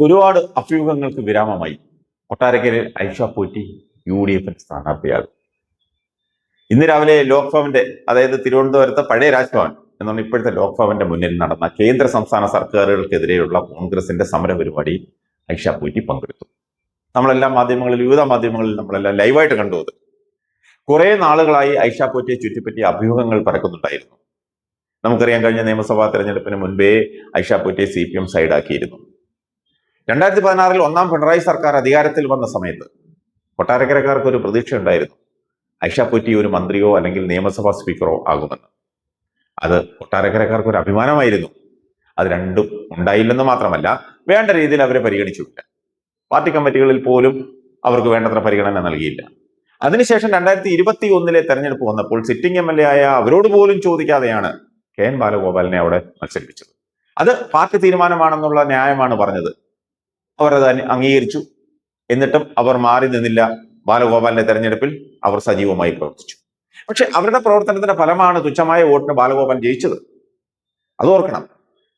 ഒരുപാട് അഭ്യൂഹങ്ങൾക്ക് വിരാമമായി. കൊട്ടാരക്കരയിൽ Aisha Potti U D എഫിന് സ്ഥാനാർത്ഥിയാകും. ഇന്ന് രാവിലെ ലോക്ഭവന്റെ അതായത് തിരുവനന്തപുരത്തെ പഴയ രാജ്ഭവൻ എന്നാണ് ഇപ്പോഴത്തെ ലോക്ഭവന്റെ മുന്നിൽ നടന്ന കേന്ദ്ര സംസ്ഥാന സർക്കാരുകൾക്കെതിരെയുള്ള കോൺഗ്രസിന്റെ സമര പരിപാടി ഐഷ പോറ്റി പങ്കെടുത്തു. നമ്മളെല്ലാം മാധ്യമങ്ങളിൽ വിവിധ മാധ്യമങ്ങളിൽ നമ്മളെല്ലാം ലൈവായിട്ട് കണ്ടു അത്. കുറെ നാളുകളായി ഐഷ പോറ്റിയെ ചുറ്റിപ്പറ്റി അഭ്യൂഹങ്ങൾ പറക്കുന്നുണ്ടായിരുന്നു. നമുക്കറിയാം കഴിഞ്ഞ നിയമസഭാ തെരഞ്ഞെടുപ്പിന് മുൻപേ ഐഷ പോറ്റിയെ സി പി എം സൈഡാക്കിയിരുന്നു. രണ്ടായിരത്തി പതിനാറിൽ ഒന്നാം പിണറായി സർക്കാർ അധികാരത്തിൽ വന്ന സമയത്ത് കൊട്ടാരക്കരക്കാർക്ക് ഒരു പ്രതീക്ഷ ഉണ്ടായിരുന്നു. ഐഷ പൊറ്റി ഒരു മന്ത്രിയോ അല്ലെങ്കിൽ നിയമസഭാ സ്പീക്കറോ ആകുമെന്ന്. അത് കൊട്ടാരക്കരക്കാർക്ക് ഒരു അഭിമാനമായിരുന്നു. അത് രണ്ടും ഉണ്ടായില്ലെന്ന് മാത്രമല്ല വേണ്ട രീതിയിൽ അവരെ പരിഗണിച്ചില്ല പാർട്ടി കമ്മിറ്റികളിൽ പോലും അവർക്ക് വേണ്ടത്ര പരിഗണന നൽകിയില്ല. അതിനുശേഷം രണ്ടായിരത്തി ഇരുപത്തി ഒന്നിലെ തെരഞ്ഞെടുപ്പ് വന്നപ്പോൾ സിറ്റിംഗ് എം എൽ എ ആയ അവരോട് പോലും ചോദിക്കാതെയാണ് കെ എൻ ബാലഗോപാലിനെ അവിടെ മത്സരിപ്പിച്ചത്. അത് പാർട്ടി തീരുമാനമാണെന്നുള്ള ന്യായമാണ് പറഞ്ഞത്. അവരത് അംഗീകരിച്ചു. എന്നിട്ടും അവർ മാറി നിന്നില്ല. ബാലഗോപാലിന്റെ തെരഞ്ഞെടുപ്പിൽ അവർ സജീവമായി പ്രവർത്തിച്ചു. പക്ഷെ അവരുടെ പ്രവർത്തനത്തിന്റെ ഫലമാണ് തുച്ഛമായ വോട്ടിന് ബാലഗോപാൽ ജയിച്ചത്. അത് ഓർക്കണം.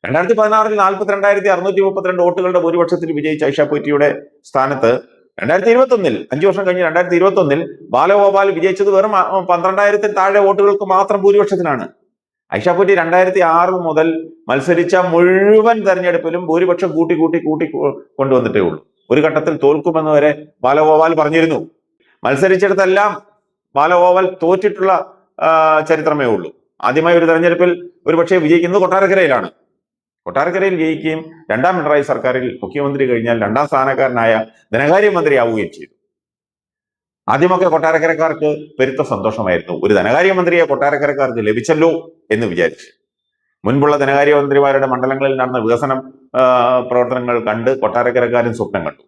രണ്ടായിരത്തി പതിനാറിൽ നാൽപ്പത്തി രണ്ടായിരത്തി അറുന്നൂറ്റി മുപ്പത്തിരണ്ട് വോട്ടുകളുടെ ഭൂരിപക്ഷത്തിൽ വിജയിച്ച ഐഷ പൊറ്റിയുടെ സ്ഥാനത്ത് രണ്ടായിരത്തി ഇരുപത്തി ഒന്നിൽ അഞ്ചു വർഷം കഴിഞ്ഞ് രണ്ടായിരത്തി ഇരുപത്തി ഒന്നിൽ ബാലഗോപാൽ വിജയിച്ചത് വെറും പന്ത്രണ്ടായിരത്തിൽ താഴെ വോട്ടുകൾക്ക് മാത്രം ഭൂരിപക്ഷത്തിനാണ്. ഐഷ പൊറ്റി രണ്ടായിരത്തി ആറ് മുതൽ മത്സരിച്ച മുഴുവൻ തെരഞ്ഞെടുപ്പിലും ഭൂരിപക്ഷം കൂട്ടി കൂട്ടി കൂട്ടി കൊണ്ടുവന്നിട്ടേ ഉള്ളൂ. ഒരു ഘട്ടത്തിൽ തോൽക്കുമെന്ന് വരെ ബാലഗോപാൽ പറഞ്ഞിരുന്നു. മത്സരിച്ചിടത്തെല്ലാം ബാലഗോപാൽ തോറ്റിട്ടുള്ള ചരിത്രമേ ഉള്ളൂ. ആദ്യമായി ഒരു തെരഞ്ഞെടുപ്പിൽ ഒരുപക്ഷെ വിജയിക്കുന്നത് കൊട്ടാരക്കരയിലാണ്. കൊട്ടാരക്കരയിൽ ജയിക്കുകയും രണ്ടാം പിണറായി സർക്കാരിൽ മുഖ്യമന്ത്രി കഴിഞ്ഞാൽ രണ്ടാം സ്ഥാനക്കാരനായ ധനകാര്യമന്ത്രിയാവുകയും ചെയ്തു. ആദ്യമൊക്കെ കൊട്ടാരക്കരക്കാർക്ക് പെരുത്ത സന്തോഷമായിരുന്നു. ഒരു ധനകാര്യമന്ത്രിയെ കൊട്ടാരക്കരക്കാർക്ക് ലഭിച്ചല്ലോ. എന്ന് വിചാരിച്ചു. മുൻപുള്ള ധനകാര്യമന്ത്രിമാരുടെ മണ്ഡലങ്ങളിൽ നടന്ന വികസനം പ്രവർത്തനങ്ങൾ കണ്ട് കൊട്ടാരക്കരക്കാരും സ്വപ്നം കണ്ടു.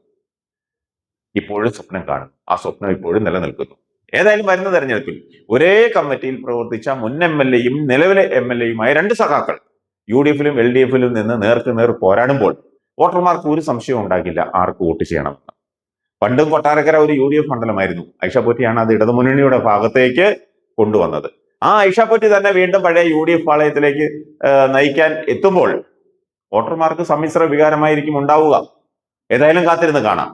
ഇപ്പോഴും സ്വപ്നം കാണും. ആ സ്വപ്നം ഇപ്പോഴും നിലനിൽക്കുന്നു. ഏതായാലും വരുന്ന തെരഞ്ഞെടുപ്പിൽ ഒരേ കമ്മിറ്റിയിൽ പ്രവർത്തിച്ച മുൻ എം എൽ എയും നിലവിലെ എം എൽ എയുമായ രണ്ട് സഖാക്കൾ യു ഡി എഫിലും എൽ ഡി എഫിലും നിന്ന് നേർക്ക് നേർ പോരാടുമ്പോൾ വോട്ടർമാർക്ക് ഒരു സംശയവും ഉണ്ടാക്കില്ല ആർക്ക് വോട്ട് ചെയ്യണമെന്ന് പണ്ടും കൊട്ടാരക്കര ഒരു യു ഡി എഫ് മണ്ഡലമായിരുന്നു. ഐഷ അത് ഇടതുമുന്നണിയുടെ ഭാഗത്തേക്ക് കൊണ്ടുവന്നത്. ആ ഐഷ തന്നെ വീണ്ടും പഴയ യു ഡി എഫ് പാളയത്തിലേക്ക് നയിക്കാൻ എത്തുമ്പോൾ വോട്ടർമാർക്ക് സമ്മിശ്ര വികാരമായിരിക്കും ഉണ്ടാവുക. ഏതായാലും കാത്തിരുന്ന് കാണാം.